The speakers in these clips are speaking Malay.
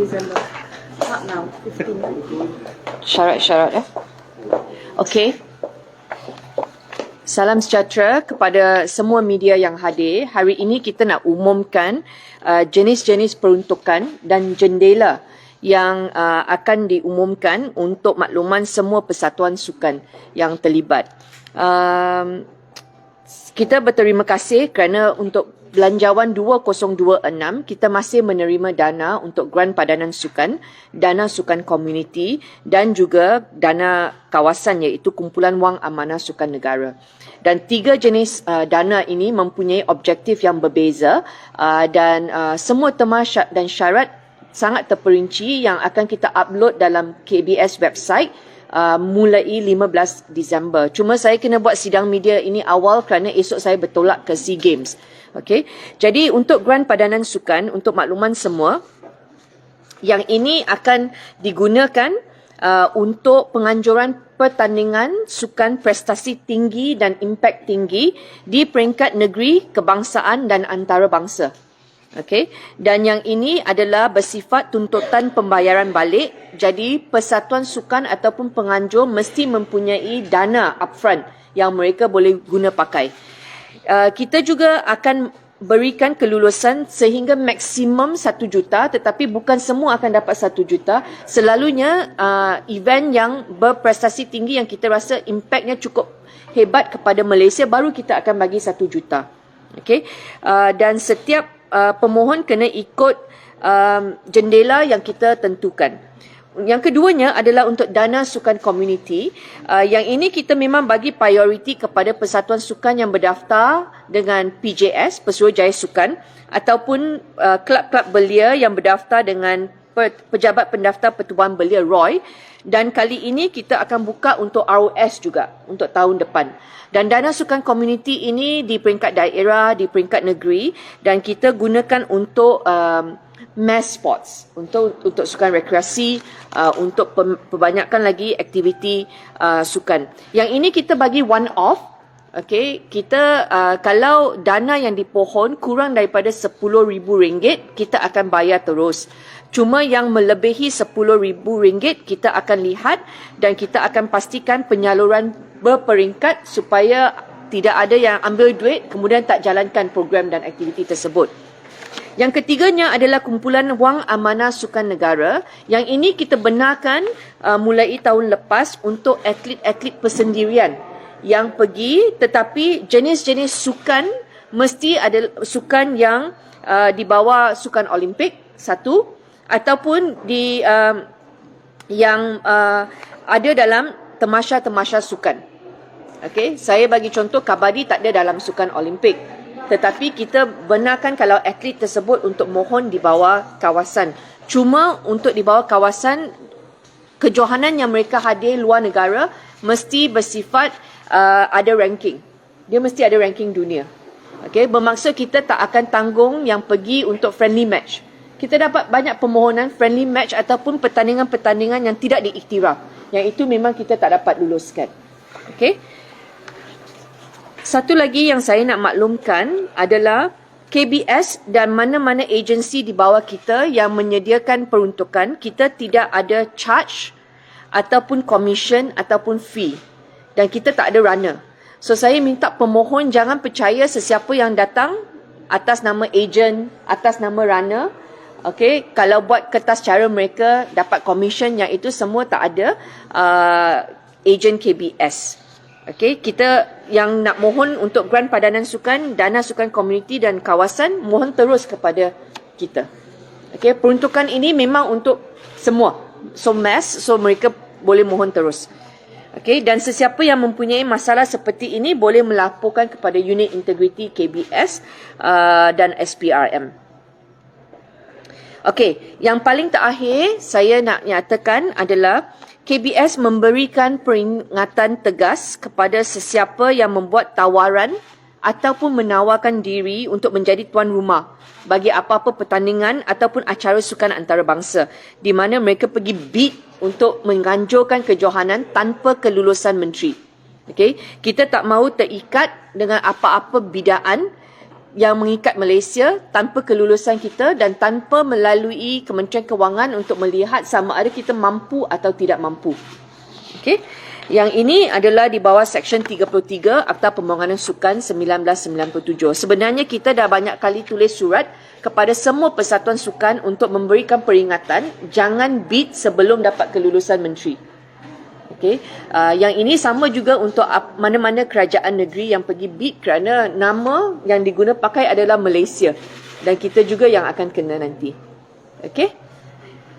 December. Not now, 15. Syarat-syarat eh. Okey. Salam sejahtera kepada semua media yang hadir. Hari ini kita nak umumkan uh, jenis-jenis peruntukan dan jendela yang uh, akan diumumkan untuk makluman semua persatuan sukan yang terlibat. Um, kita berterima kasih kerana untuk Belanjawan 2026 kita masih menerima dana untuk grant padanan sukan, dana sukan komuniti dan juga dana kawasan iaitu kumpulan wang amanah sukan negara. Dan tiga jenis uh, dana ini mempunyai objektif yang berbeza uh, dan uh, semua tema dan syarat sangat terperinci yang akan kita upload dalam KBS website uh, mulai 15 Disember. Cuma saya kena buat sidang media ini awal kerana esok saya bertolak ke SEA Games. Okey. Jadi untuk grant padanan sukan untuk makluman semua yang ini akan digunakan uh, untuk penganjuran pertandingan sukan prestasi tinggi dan impak tinggi di peringkat negeri, kebangsaan dan antarabangsa. Okey. Dan yang ini adalah bersifat tuntutan pembayaran balik. Jadi persatuan sukan ataupun penganjur mesti mempunyai dana upfront yang mereka boleh guna pakai. Uh, kita juga akan berikan kelulusan sehingga maksimum satu juta tetapi bukan semua akan dapat satu juta selalunya uh, event yang berprestasi tinggi yang kita rasa impactnya cukup hebat kepada Malaysia baru kita akan bagi satu juta okay? uh, dan setiap uh, pemohon kena ikut um, jendela yang kita tentukan yang keduanya adalah untuk dana sukan komuniti. Uh, yang ini kita memang bagi prioriti kepada persatuan sukan yang berdaftar dengan PJS, Pesuruhjaya Sukan ataupun uh, kelab-kelab belia yang berdaftar dengan Pejabat Pendaftar Pertubuhan Belia Roy dan kali ini kita akan buka untuk ROS juga untuk tahun depan. Dan dana sukan komuniti ini di peringkat daerah, di peringkat negeri dan kita gunakan untuk um, mass sports untuk untuk sukan rekreasi uh, untuk perbanyakkan lagi aktiviti uh, sukan. Yang ini kita bagi one off. Okay, kita uh, kalau dana yang dipohon kurang daripada RM10,000, kita akan bayar terus. Cuma yang melebihi RM10,000 kita akan lihat dan kita akan pastikan penyaluran berperingkat supaya tidak ada yang ambil duit kemudian tak jalankan program dan aktiviti tersebut. Yang ketiganya adalah kumpulan wang amanah sukan negara. Yang ini kita benarkan uh, mulai tahun lepas untuk atlet-atlet persendirian yang pergi tetapi jenis-jenis sukan mesti ada sukan yang uh, di bawah sukan Olimpik satu ataupun di um, yang uh, ada dalam temasha-temasha sukan. Okey, saya bagi contoh kabadi tak ada dalam sukan Olimpik tetapi kita benarkan kalau atlet tersebut untuk mohon di bawah kawasan. Cuma untuk di bawah kawasan kejohanan yang mereka hadir luar negara mesti bersifat uh, ada ranking. Dia mesti ada ranking dunia. Okay, bermaksud kita tak akan tanggung yang pergi untuk friendly match. Kita dapat banyak permohonan friendly match ataupun pertandingan-pertandingan yang tidak diiktiraf. Yang itu memang kita tak dapat luluskan. Okay. Satu lagi yang saya nak maklumkan adalah KBS dan mana-mana agensi di bawah kita yang menyediakan peruntukan, kita tidak ada charge ataupun commission ataupun fee. Dan kita tak ada runner. So saya minta pemohon jangan percaya sesiapa yang datang atas nama agent, atas nama runner. Okay, kalau buat kertas cara mereka dapat commission yang itu semua tak ada uh, agent KBS. Okay, kita yang nak mohon untuk grant padanan sukan, dana sukan komuniti dan kawasan, mohon terus kepada kita. Okay, peruntukan ini memang untuk semua. So mass, so mereka boleh mohon terus. Okay, dan sesiapa yang mempunyai masalah seperti ini boleh melaporkan kepada unit integriti KBS uh, dan SPRM. Okay, yang paling terakhir saya nak nyatakan adalah KBS memberikan peringatan tegas kepada sesiapa yang membuat tawaran ataupun menawarkan diri untuk menjadi tuan rumah bagi apa-apa pertandingan ataupun acara sukan antarabangsa di mana mereka pergi bid untuk menganjurkan kejohanan tanpa kelulusan menteri. Okay? Kita tak mahu terikat dengan apa-apa bidaan yang mengikat Malaysia tanpa kelulusan kita dan tanpa melalui Kementerian Kewangan untuk melihat sama ada kita mampu atau tidak mampu. Okey. Yang ini adalah di bawah Seksyen 33 Akta Pembangunan Sukan 1997. Sebenarnya kita dah banyak kali tulis surat kepada semua persatuan sukan untuk memberikan peringatan jangan bid sebelum dapat kelulusan menteri. Okey. Uh, yang ini sama juga untuk mana-mana kerajaan negeri yang pergi bid kerana nama yang diguna pakai adalah Malaysia dan kita juga yang akan kena nanti. Okey.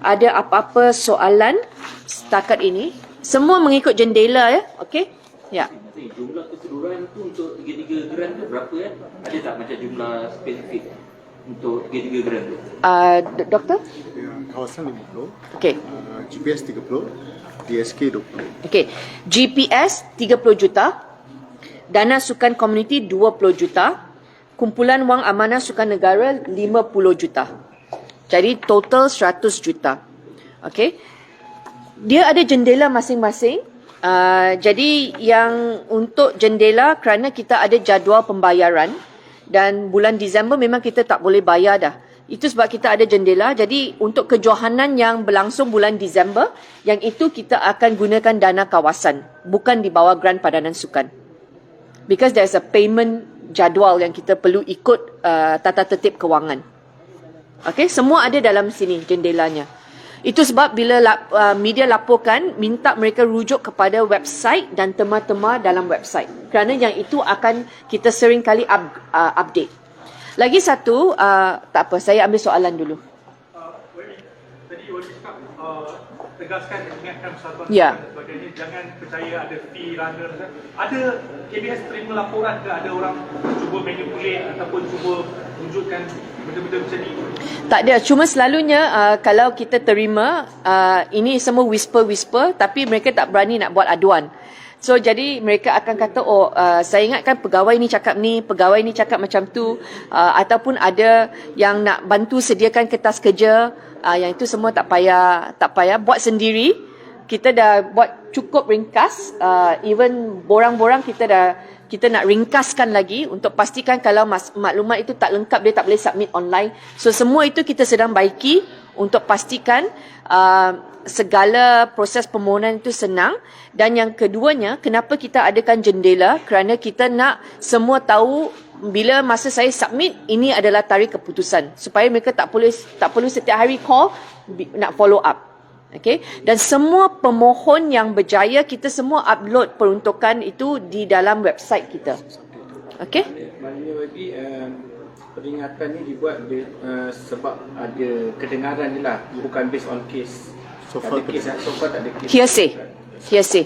Ada apa-apa soalan setakat ini? Semua mengikut jendela ya. Okey? Ya. Jumlah keseluruhan tu untuk tiga-tiga geran tu berapa ya? Ada tak macam jumlah spesifik untuk tiga-tiga geran tu? Uh, doktor? Ya, kawasan 50, Okey. uh, GPS 30, DSK 20. Okey. GPS 30 juta. Dana Sukan Komuniti 20 juta. Kumpulan Wang Amanah Sukan Negara 50 juta. Jadi total 100 juta. Okey dia ada jendela masing-masing. Uh, jadi yang untuk jendela kerana kita ada jadual pembayaran dan bulan Disember memang kita tak boleh bayar dah. Itu sebab kita ada jendela. Jadi untuk kejohanan yang berlangsung bulan Disember, yang itu kita akan gunakan dana kawasan. Bukan di bawah Grant Padanan Sukan. Because there's a payment jadual yang kita perlu ikut uh, tata tertib kewangan. Okay, semua ada dalam sini jendelanya. Itu sebab bila uh, media laporkan minta mereka rujuk kepada website dan tema-tema dalam website. Kerana yang itu akan kita sering kali up, uh, update. Lagi satu, uh, tak apa, saya ambil soalan dulu. Uh, tadi Wadi cakap uh, tegaskan ingatkan persatuan Ya. dan sebagainya jangan percaya ada fee runner ada KBS terima laporan ke ada orang cuba manipulate ataupun cuba wujudkan benda-benda macam ni Tak ada, cuma selalunya uh, kalau kita terima uh, ini semua whisper-whisper tapi mereka tak berani nak buat aduan. So jadi mereka akan kata oh uh, saya ingatkan pegawai ni cakap ni, pegawai ni cakap macam tu uh, ataupun ada yang nak bantu sediakan kertas kerja uh, yang itu semua tak payah tak payah buat sendiri. Kita dah buat cukup ringkas uh, even borang-borang kita dah kita nak ringkaskan lagi untuk pastikan kalau mas, maklumat itu tak lengkap dia tak boleh submit online. So semua itu kita sedang baiki untuk pastikan uh, segala proses permohonan itu senang dan yang keduanya kenapa kita adakan jendela kerana kita nak semua tahu bila masa saya submit ini adalah tarikh keputusan supaya mereka tak boleh tak perlu setiap hari call nak follow up. Okay. Dan semua pemohon yang berjaya, kita semua upload peruntukan itu di dalam website kita. Okay. Maknanya bagi peringatan ni dibuat uh, sebab ada kedengaran ni lah. Bukan based on case. So Tak far ada case, so far tak ada case. Hearsay. Hearsay.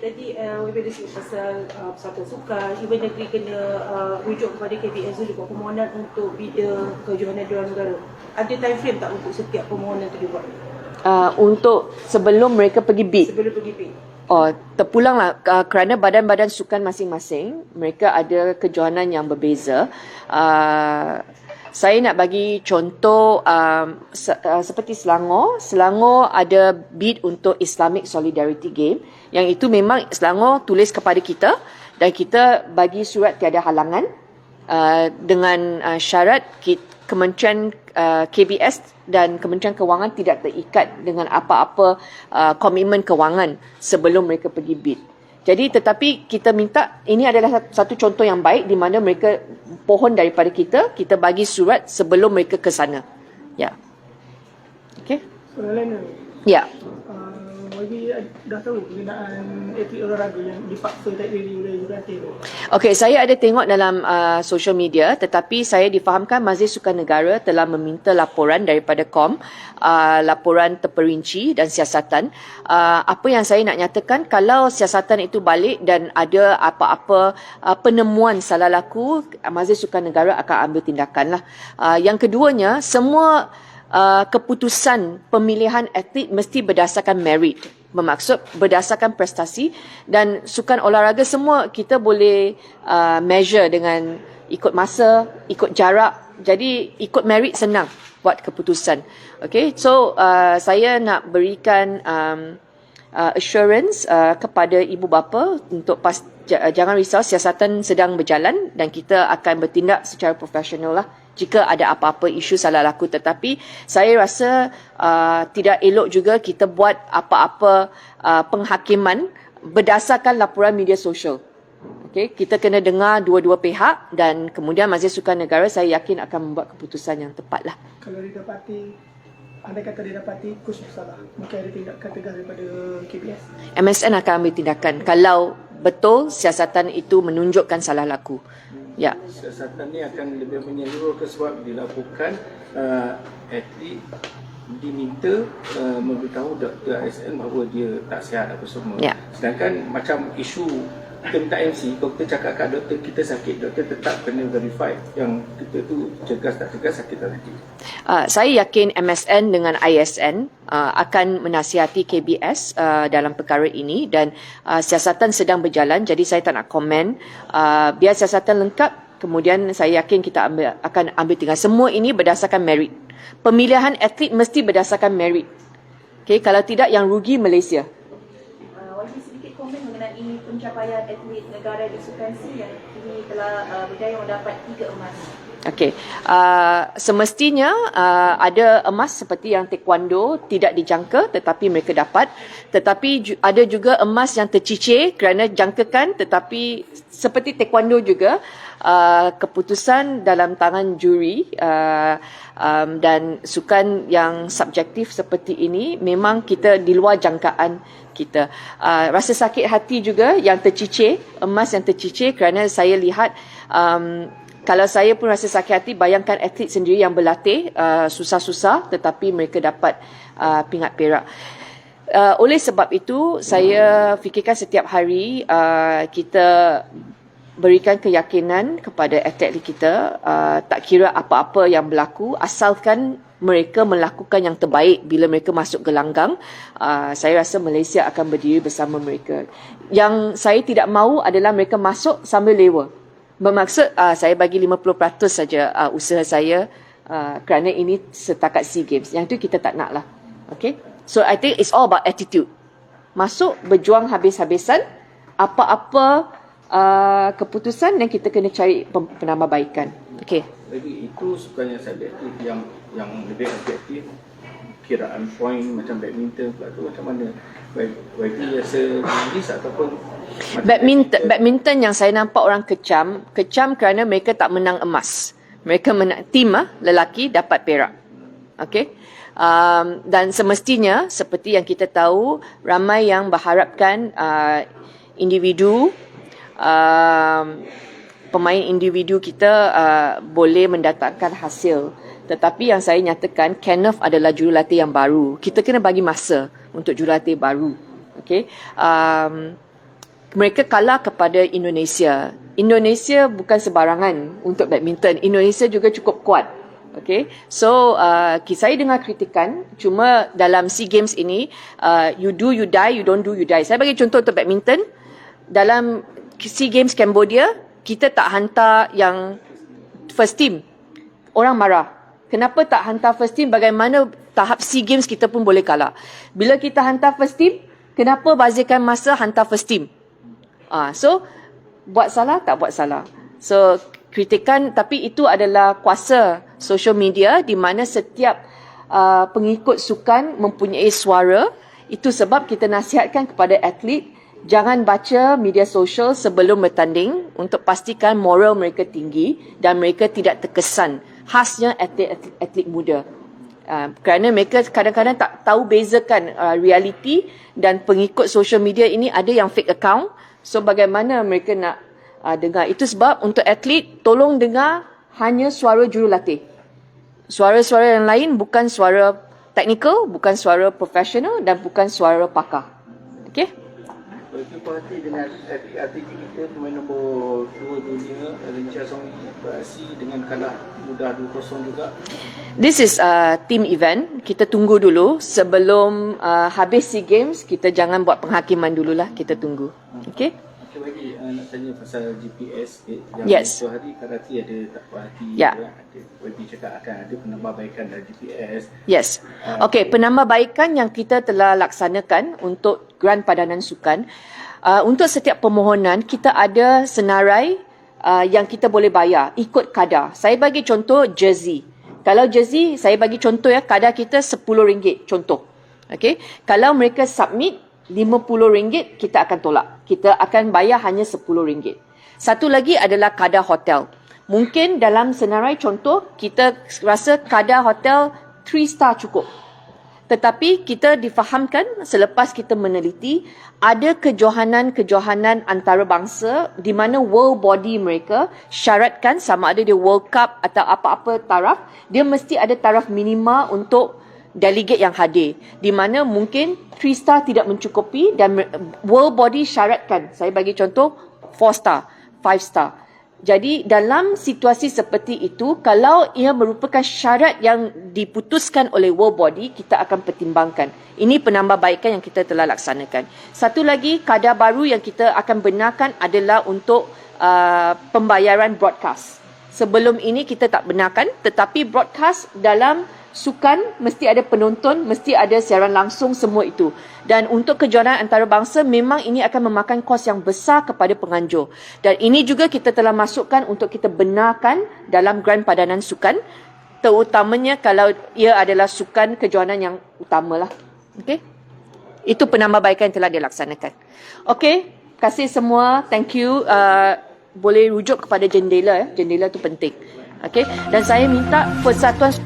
Tadi uh, Webi ada sebut pasal uh, persatuan sukan Even negeri kena uh, rujuk kepada KBS dulu buat permohonan untuk bidang kejohanan dewan negara Ada time frame tak untuk setiap permohonan tu dibuat Uh, untuk sebelum mereka pergi bid. sebelum pergi bid Oh, terpulanglah uh, kerana badan-badan sukan masing-masing mereka ada kejohanan yang berbeza. Uh, saya nak bagi contoh um, se- uh, seperti Selangor. Selangor ada bid untuk Islamic Solidarity Game yang itu memang Selangor tulis kepada kita dan kita bagi surat tiada halangan uh, dengan uh, syarat kita, Kementerian uh, KBS dan Kementerian Kewangan tidak terikat dengan apa-apa uh, komitmen kewangan sebelum mereka pergi bid. Jadi tetapi kita minta ini adalah satu contoh yang baik di mana mereka pohon daripada kita, kita bagi surat sebelum mereka ke sana. Ya. Okey. Soalan lain Ya. uh, Bagi dah tahu atlet olahraga yang dipaksa tak diri oleh jurulatih tu. Okey, saya ada tengok dalam uh, social media tetapi saya difahamkan Majlis Sukan Negara telah meminta laporan daripada KOM, uh, laporan terperinci dan siasatan. Uh, apa yang saya nak nyatakan kalau siasatan itu balik dan ada apa-apa uh, penemuan salah laku, Majlis Sukan Negara akan ambil tindakan lah. Uh, yang keduanya, semua uh, keputusan pemilihan atlet mesti berdasarkan merit. Bermaksud berdasarkan prestasi dan sukan olahraga semua kita boleh uh, measure dengan ikut masa, ikut jarak. Jadi ikut merit senang buat keputusan. Okay, so uh, saya nak berikan um, uh, assurance uh, kepada ibu bapa untuk pas, j- jangan risau siasatan sedang berjalan dan kita akan bertindak secara profesional lah jika ada apa-apa isu salah laku tetapi saya rasa uh, tidak elok juga kita buat apa-apa uh, penghakiman berdasarkan laporan media sosial. Okay, kita kena dengar dua-dua pihak dan kemudian Majlis Sukan Negara saya yakin akan membuat keputusan yang tepat lah. Kalau didapati, andai kata didapati kus bersalah, mungkin ada tindakan tegas daripada KBS. MSN akan ambil tindakan kalau betul siasatan itu menunjukkan salah laku. Ya. Siasatan ni akan lebih menyeluruh ke sebab dilakukan uh, atlet diminta uh, memberitahu Dr. ISN bahawa dia tak sihat apa semua. Ya. Sedangkan macam isu kita minta MC, kita cakap kat doktor kita sakit, doktor tetap kena verify yang kita tu cegas tak cegas, sakit tak sakit. Uh, saya yakin MSN dengan ISN uh, akan menasihati KBS uh, dalam perkara ini dan uh, siasatan sedang berjalan jadi saya tak nak komen. Uh, biar siasatan lengkap kemudian saya yakin kita ambil, akan ambil tinggal. Semua ini berdasarkan merit. Pemilihan atlet mesti berdasarkan merit. Okay, kalau tidak yang rugi Malaysia. Uh, Wajib sedikit komen mengenai pencapaian atlet negara di Sukan C yang kini telah uh, berjaya mendapat tiga emas. Okey, uh, semestinya uh, ada emas seperti yang taekwondo tidak dijangka tetapi mereka dapat. Tetapi ju- ada juga emas yang tercicir kerana jangkakan tetapi seperti taekwondo juga uh, keputusan dalam tangan juri uh, um, dan sukan yang subjektif seperti ini memang kita di luar jangkaan kita. Uh, rasa sakit hati juga yang tercicir, emas yang tercicir kerana saya lihat um, kalau saya pun rasa sakit hati, bayangkan atlet sendiri yang berlatih uh, susah-susah tetapi mereka dapat uh, pingat perak. Uh, oleh sebab itu, saya fikirkan setiap hari uh, kita berikan keyakinan kepada atlet kita uh, tak kira apa-apa yang berlaku asalkan mereka melakukan yang terbaik bila mereka masuk gelanggang uh, saya rasa Malaysia akan berdiri bersama mereka yang saya tidak mahu adalah mereka masuk sambil lewa bermaksud uh, saya bagi 50% saja uh, usaha saya uh, kerana ini setakat SEA Games yang itu kita tak nak lah okay so I think it's all about attitude masuk berjuang habis-habisan apa-apa uh, keputusan dan kita kena cari penambahbaikan. Okey. Jadi itu sukan yang subjektif yang yang lebih objektif kiraan point macam badminton pula tu macam mana? Baik, baik rasa risk ataupun Badminton badminton yang saya nampak orang kecam, kecam kerana mereka tak menang emas. Mereka menang tim ah lelaki dapat perak. Okey. Um, dan semestinya seperti yang kita tahu ramai yang berharapkan uh, individu um, pemain individu kita uh, boleh mendatangkan hasil. Tetapi yang saya nyatakan, Kenneth adalah jurulatih yang baru. Kita kena bagi masa untuk jurulatih baru. Okay. Um, mereka kalah kepada Indonesia. Indonesia bukan sebarangan untuk badminton. Indonesia juga cukup kuat. Okay, so uh, saya dengar kritikan, cuma dalam SEA Games ini, uh, you do you die, you don't do you die. Saya bagi contoh untuk badminton, dalam SEA Games Cambodia, kita tak hantar yang first team. Orang marah. Kenapa tak hantar first team? Bagaimana tahap SEA Games kita pun boleh kalah. Bila kita hantar first team, kenapa bazirkan masa hantar first team? Ah, so buat salah tak buat salah. So kritikan tapi itu adalah kuasa social media di mana setiap uh, pengikut sukan mempunyai suara. Itu sebab kita nasihatkan kepada atlet jangan baca media sosial sebelum bertanding untuk pastikan moral mereka tinggi dan mereka tidak terkesan. Khasnya atlet-atlet atlet muda. Uh, kerana mereka kadang-kadang tak tahu bezakan uh, realiti dan pengikut social media ini ada yang fake account. So bagaimana mereka nak uh, dengar? Itu sebab untuk atlet tolong dengar hanya suara jurulatih. Suara-suara yang lain bukan suara teknikal, bukan suara profesional dan bukan suara pakar. Okey? Dengan atlet kita pemain nombor 2 dunia Song beraksi dengan kalah mudah 2-0 juga. This is a team event. Kita tunggu dulu sebelum uh, habis SEA Games, kita jangan buat penghakiman dululah. Kita tunggu. Okey? Okey bagi uh, nak tanya pasal GPS eh, yang Yes. tu hari Karati ada tak puas hati Ya. kan? ada cakap akan ada penambahbaikan dari GPS Yes. Ah, Okey, penambahbaikan yang kita telah laksanakan untuk Grant Padanan Sukan, uh, untuk setiap permohonan kita ada senarai uh, yang kita boleh bayar ikut kadar. Saya bagi contoh jersey. Kalau jersey, saya bagi contoh ya, kadar kita RM10 contoh. Okey, kalau mereka submit RM50 kita akan tolak. Kita akan bayar hanya RM10. Satu lagi adalah kadar hotel. Mungkin dalam senarai contoh kita rasa kadar hotel 3 star cukup. Tetapi kita difahamkan selepas kita meneliti ada kejohanan-kejohanan antarabangsa di mana world body mereka syaratkan sama ada dia World Cup atau apa-apa taraf, dia mesti ada taraf minima untuk delegate yang hadir. Di mana mungkin 3 star tidak mencukupi dan world body syaratkan. Saya bagi contoh 4 star, 5 star. Jadi dalam situasi seperti itu, kalau ia merupakan syarat yang diputuskan oleh World Body, kita akan pertimbangkan. Ini penambahbaikan yang kita telah laksanakan. Satu lagi, kadar baru yang kita akan benarkan adalah untuk uh, pembayaran broadcast. Sebelum ini kita tak benarkan, tetapi broadcast dalam sukan mesti ada penonton, mesti ada siaran langsung semua itu. Dan untuk kejohanan antarabangsa memang ini akan memakan kos yang besar kepada penganjur. Dan ini juga kita telah masukkan untuk kita benarkan dalam grant padanan sukan terutamanya kalau ia adalah sukan kejohanan yang utamalah. Okey? Itu penambahbaikan yang telah dilaksanakan. Okey, kasih semua. Thank you. Uh, boleh rujuk kepada jendela ya. Jendela tu penting. Okey. Dan saya minta persatuan